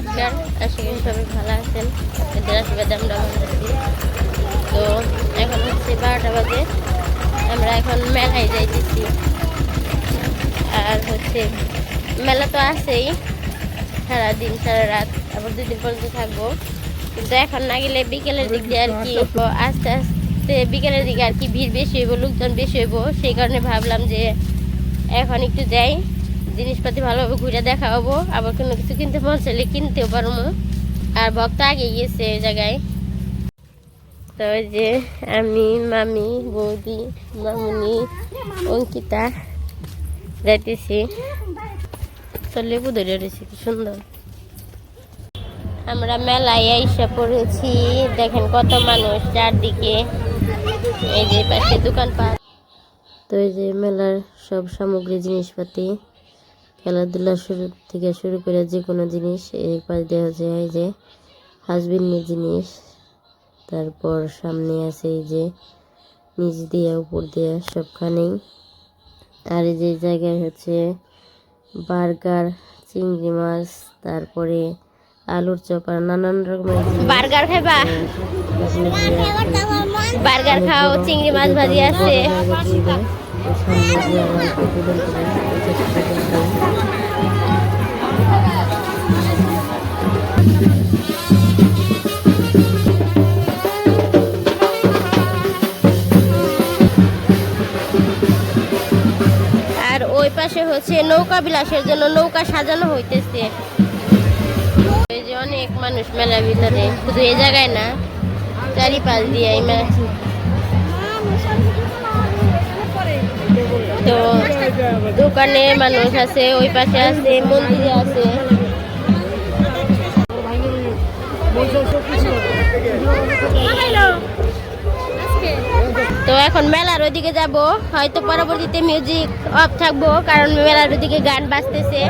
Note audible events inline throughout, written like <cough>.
নমস্কার আশা সবাই ভালো আছেন। আশীর্বাদে আমরা ভালো আছি। তো এখন হচ্ছে বারোটা বাজে। আমরা এখন মেলায় যাইতেছি। আর হচ্ছে মেলা তো আছেই। সারাদিন, সারা রাত। আবার দুদিন পর্যন্ত থাকব। কিন্তু এখন না গেলে বিকেলের দিক দিয়ে আর কি আস্তে আস্তে বিকেলের দিকে আর কি ভিড় বেশি হইব, লোকজন বেশি হইব। সেই কারণে ভাবলাম যে এখন একটু যাই। জিনিসপাতি ভালোভাবে ঘুরে দেখা হব আবার কোনো কিছু কিনতে মন চাইলে কিনতেও পারব। আর ভক্ত আগে গিয়েছে ওই জায়গায়। তো যে আমি, মামি, বৌদি, মামুনি, অঙ্কিতা যাইতেছি। তো লেবু ধরে রয়েছে, কি সুন্দর। আমরা মেলায় এসে পড়েছি। দেখেন কত মানুষ চারদিকে। এই যে পাশে দোকানপাট। তো এই যে মেলার সব সামগ্রী, জিনিসপাতি। খেলাধুলা শুরু থেকে শুরু করে যে কোনো জিনিস এই পাশ দেওয়া যায় এই যে হাজবিনের জিনিস তারপর সামনে আছে এই যে নিচ দিয়ে উপর দিয়ে সবখানেই। আর এই যে জায়গায় হচ্ছে বার্গার চিংড়ি মাছ তারপরে আলুর চপ আর নানান রকমের বার্গার খাইবা? বার্গার খাও চিংড়ি মাছ ভাজি আছে। আর ওই পাশে হচ্ছে নৌকা বিলাসের জন্য নৌকা সাজানো হইতেছে। এই যে অনেক মানুষ মেলার ভিতরে, শুধু এই জায়গায় না, চারিপাশ দিয়ে এই তো দোকানে মানুষ আছে, ওই পাশে আছে, মন্দিরে আছে। তো এখন মেলার ওইদিকে যাব, হয়তো পরবর্তীতে মিউজিক অফ থাকব, কারণ মেলার ওইদিকে গান বাজতেছে।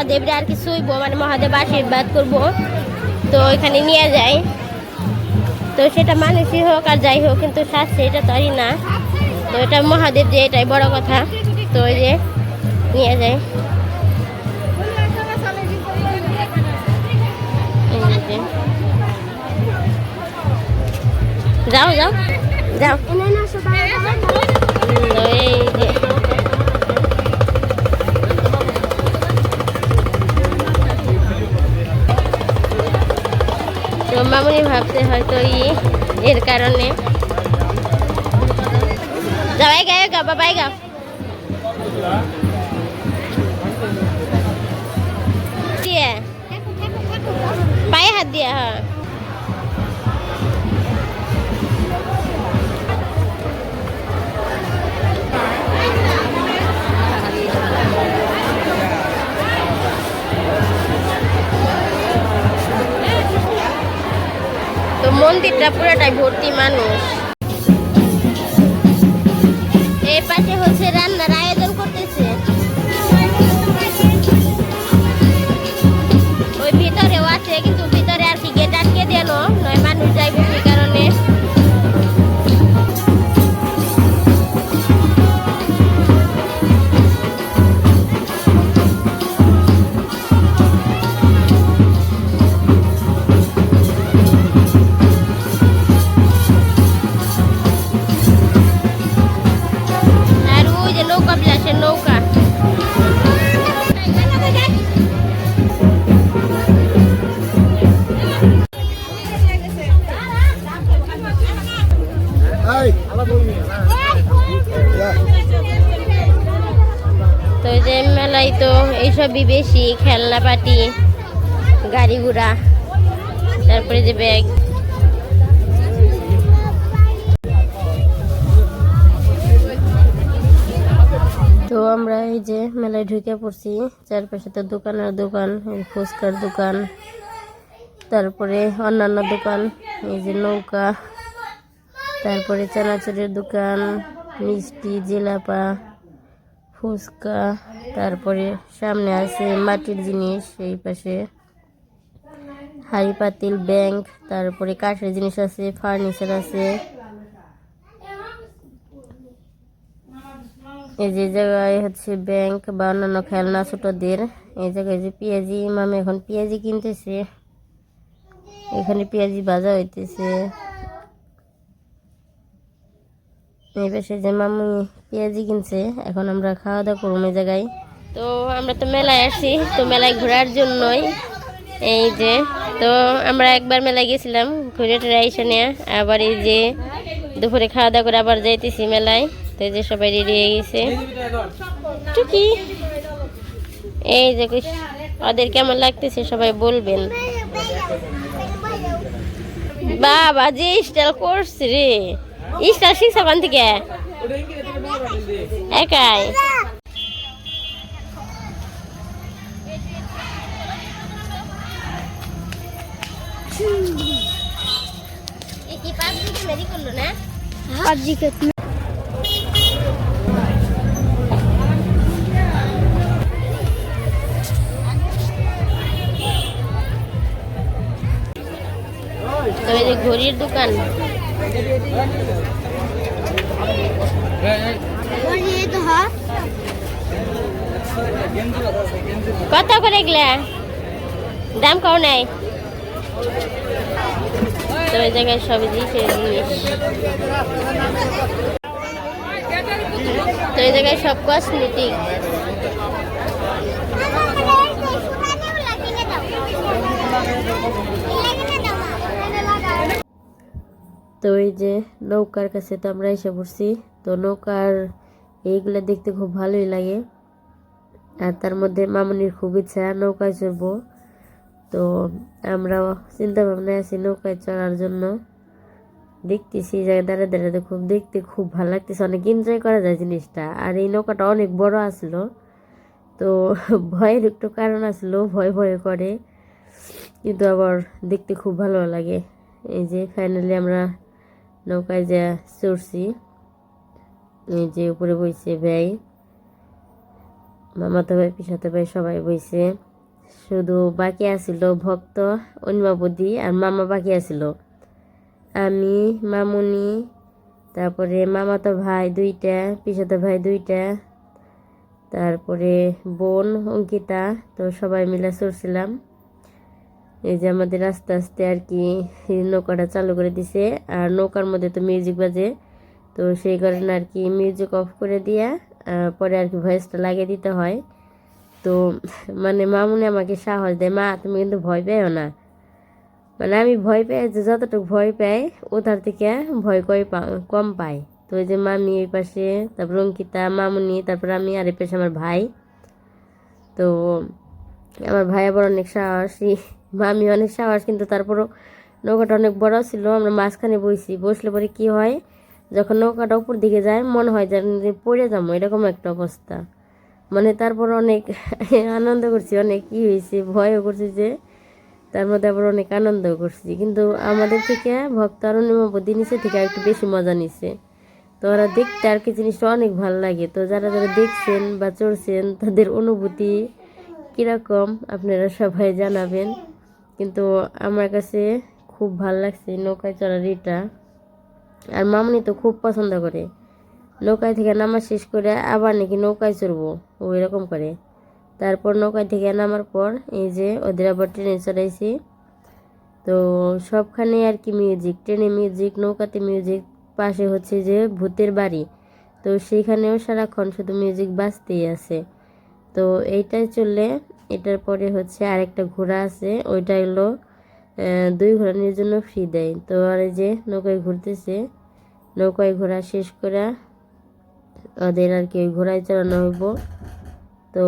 মহাদেবরা আর কি শুইব মানে মহাদেব আশীর্বাদ করব। তো এখানে নিয়ে যায় তো সেটা মানুষই হোক আর যাই হোক, কিন্তু শাস্ত্রে এটা তো আরই না। তো এটা মহাদেব যে, এটাই বড় কথা। তো ওই যে নিয়ে যায় যাও যাও যাও। এই যে। মামুনি ভাবছে হয়তো ই, এর কারণে। যাবাই গায়ে গা বাবাই গা পায়ে হাত দিয়া হ্যাঁ। মন্দিরটা পুরাটাই ভর্তি মানুষ। এই পাশে হচ্ছে এইসবই বেশি, খেলনা পাটি, গাড়ি ঘোড়া, তারপরে যে ব্যাগ। তো আমরা এই যে মেলায় ঢুকে পড়ছি, চারপাশে তো দোকানের দোকান ফুচকার দোকান, তারপরে অন্যান্য দোকান, এই যে নৌকা, তারপরে চানাচুরের দোকান, মিষ্টি, জিলাপা ফুচকা, তারপরে সামনে আছে মাটির জিনিস, এই পাশে হাড়ি পাতিল ব্যাংক, তারপরে কাঠের জিনিস আছে, ফার্নিচার আছে। এই যে জায়গায় হচ্ছে ব্যাংক বা অন্যান্য খেলনা ছোটদের, এই জায়গায় যে পেঁয়াজি মামে এখন পেঁয়াজি কিনতেছে। এখানে পেঁয়াজি ভাজা হইতেছে। এই যে মামু পেঁয়াজি কিনছে, এখন আমরা খাওয়া দাওয়া করব এই জায়গায়। তো আমরা তো মেলায় আসি, তো মেলায় ঘোরার জন্যই। এই যে, তো আমরা একবার মেলায় গেছিলাম, ঘুরে টুরে এসে নিয়ে, আবার এই যে দুপুরে খাওয়া দাওয়া করে আবার যাইতেছি মেলায়। তো এই যে সবাই রেডি হয়ে গেছে। টুকি। এই যে ওদের কেমন লাগতেছে সবাই বলবেন। বাবা যে স্টাইল করছে রে। স্টাইল শিখছে কোন থেকে একাই কি পাঁচ দিকে মেরি করল না তো এই যে ঘড়ির দোকান কত করে এগুলা? দাম কও নাই? তো এই জায়গায় সবই দিয়েছে জিনিস। তো এই জায়গায় সব কসমেটিক তো এই যে নৌকার কাছে তো আমরা এসে পড়ছি। তো নৌকার এইগুলো দেখতে খুব ভালোই লাগে। আর তার মধ্যে মামনির খুব ইচ্ছা, নৌকায় চড়বো। তো আমরাও চিন্তা ভাবনায় আছি নৌকায় চড়ার জন্য। দেখতেছি জায়গায় দাঁড়িয়ে দাঁড়িয়ে খুব দেখতে খুব ভালো লাগতেছে। অনেক এনজয় করা যায় জিনিসটা। আর এই নৌকাটা অনেক বড় আসলো। তো ভয়ের একটু কারণ আসলো, ভয় ভয় করে। কিন্তু আবার দেখতে খুব ভালো লাগে। এই যে ফাইনালি আমরা নৌকায় যা চড়ছি। যে উপরে বইছে ভাই মামাতো ভাই, পিসাতো ভাই সবাই বইছে। শুধু বাকি আছিল ভক্ত অনিমাবদি আর মামা বাকি আছিল। আমি, মামুনি, তারপরে মামাতো ভাই দুইটা, পিসাতো ভাই দুইটা, তারপরে বোন, অঙ্কিতা, তো সবাই মিলে চড়ছিলাম। এই যে আমাদের আস্তে আস্তে আর কি নৌকাটা চালু করে দিছে। আর নৌকার মধ্যে তো মিউজিক বাজে। তো সেই কারণে আর কি মিউজিক অফ করে দিয়া পরে আর কি ভয়েসটা লাগিয়ে দিতে হয়। তো মানে মামুনি আমাকে সাহস দেয়, মা, তুমি কিন্তু ভয় পেও না। মানে আমি ভয় পাই যে যতটুকু ভয় পাই ও তার থেকে ভয় কই কম পাই। তো ওই যে মামি এই পাশে, তারপর অঙ্কিতা, মামুনি, তারপর আমি আর এই পাশে আমার ভাই। তো আমার ভাই আবার অনেক সাহসী। মামি অনেক সাহস, কিন্তু তারপরও নৌকাটা অনেক বড় ছিল, আমরা মাঝখানে বইছি, বসলে পরে কি হয়? যখন নৌকাটা উপর দিকে যায়, মনে হয় যেন যে পড়ে যাব, এরকম একটা অবস্থা। মানে তারপর অনেক <laughs> আনন্দ করছি, অনেক কী হয়েছে, ভয়ও করছি যে, তার মধ্যে আবার অনেক আনন্দ করছি। কিন্তু আমাদের থেকে ভক্ত আর অনিমাবধি নিচে থেকে একটু বেশি মজা নিছে। তো ওরা দেখতে আর কি জিনিসটা অনেক ভালো লাগে। তো যারা যারা দেখছেন বা চড়ছেন, তাদের অনুভূতি কীরকম, আপনারা সবাই জানাবেন। কিন্তু আমার কাছে খুব ভালো লাগছে নৌকায় চড়ার এটা আর মামনি তো খুব পছন্দ করে। নৌকায় থেকে নামা শেষ করে আবার নাকি নৌকায় চড়বো, ও এরকম করে। তারপর নৌকায় থেকে নামার পর এই যে ওদের আবার ট্রেনে চড়াইছি। তো সবখানে আর কি মিউজিক ট্রেনে মিউজিক নৌকাতে মিউজিক পাশে হচ্ছে যে ভূতের বাড়ি। তো সেইখানেও সারাক্ষণ শুধু মিউজিক বাজতেই আছে। তো এইটাই চললে, এটার পরে হচ্ছে আরেকটা ঘোড়া আছে, ওইটা হলো দুই ঘোরানোর জন্য ফ্রি দেয়। তো আর যে নৌকায় ঘুরতেছে, নৌকায় ঘোরা শেষ করে ওদের আর কি ঘোড়ায় চড়ানো হইব। তো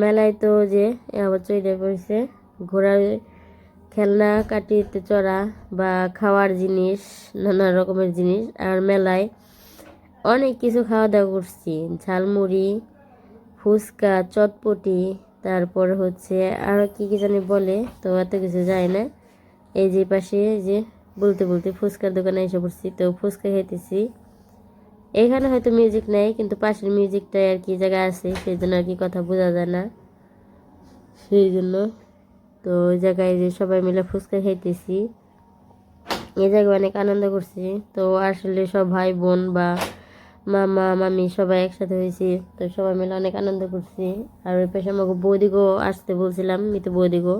মেলায় তো যে আবার চইলে পড়ছে, ঘোড়ার খেলনা, কাটিতে চড়া বা খাওয়ার জিনিস, নানা রকমের জিনিস আর মেলায় অনেক কিছু খাওয়া দাওয়া করছি। ঝালমুড়ি, ফুচকা, চটপটি, তারপর হচ্ছে আরও কি কি জানি বলে, তো এত কিছু যায় না। এই যে পাশে যে বলতে বলতে ফুচকার দোকানে এসে পড়ছি। তো ফুচকা খেতেছি এখানে হয়তো মিউজিক নেই, কিন্তু পাশের মিউজিকটা আর কি জায়গায় আছে সেই জন্য আর কি কথা বোঝা যায় না। সেই জন্য তো ওই জায়গায় যে সবাই মিলে ফুচকা খাইতেছি। এই জায়গায় অনেক আনন্দ করছি। তো আসলে সব ভাই বোন বা মামা, মামি সবাই একসাথে হয়েছি। তো সবাই মিলে অনেক আনন্দ করছি। আর ওই পাশে আমাকে বৌদিগো আসতে বলছিলাম, মিতু বৌদিগো।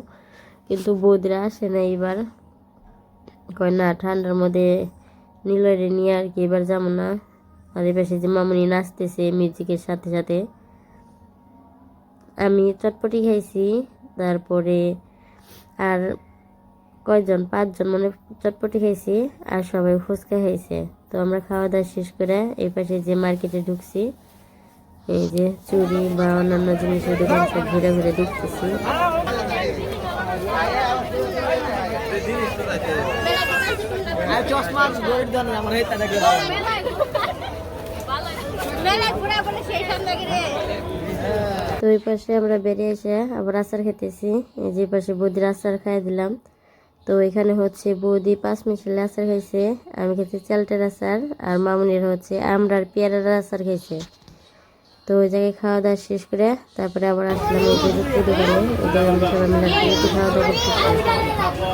কিন্তু বৌদিরা আসে না এইবার। কয় না, ঠান্ডার মধ্যে নীলরে নিয়ে আর কি এবার যাব না। আর এই পাশে যে মামুনি নাচতেছে মিউজিকের সাথে সাথে। আমি চটপটি খাইছি, তারপরে আর কয়জন, পাঁচজন মানে চটপটি খাইছি আর সবাই ফুচকা খাইছে। তো আমরা খাওয়া দাওয়া শেষ করে এই পাশে যে মার্কেটে ঢুকছি, এই যে চুরি বা অন্যান্য জিনিসের দোকান সব ঘুরে ঘুরে দেখতেছি। তো ওই পাশে আমরা বেরিয়ে এসে আবার আচার খেতেছি। যে পাশে বৌদির আচার খাই দিলাম। তো এখানে হচ্ছে বৌদি পাঁচ মিশালে আচার খাইছে, আমি খেয়েছি চালটার আচার, আর মামুনির হচ্ছে আমরার পেয়ারার আচার খাইছে। তো ওই জায়গায় খাওয়া দাওয়া শেষ করে তারপরে আবার আসলাম এই জায়গায় খাওয়া দাওয়া করতেছি।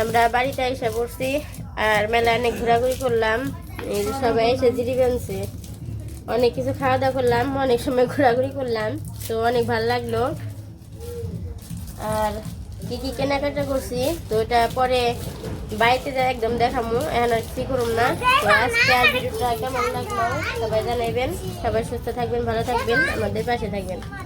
আমরা বাড়িতে এসে পড়ছি আর মেলায় অনেক ঘোরাঘুরি করলাম। সবাই এসে জিরি বানছে। অনেক কিছু খাওয়া দাওয়া করলাম, অনেক সময় ঘোরাঘুরি করলাম, তো অনেক ভালো লাগল। আর কি কি কেনাকাটা করছি, তো এটা পরে বাড়িতে যা একদম দেখামু, এখন আর কি করুম না। তো আজকে আর ভিডিওটা কেমন লাগল, সবাই জানাইবেন। সবাই সুস্থ থাকবেন, ভালো থাকবেন, আমাদের পাশে থাকবেন।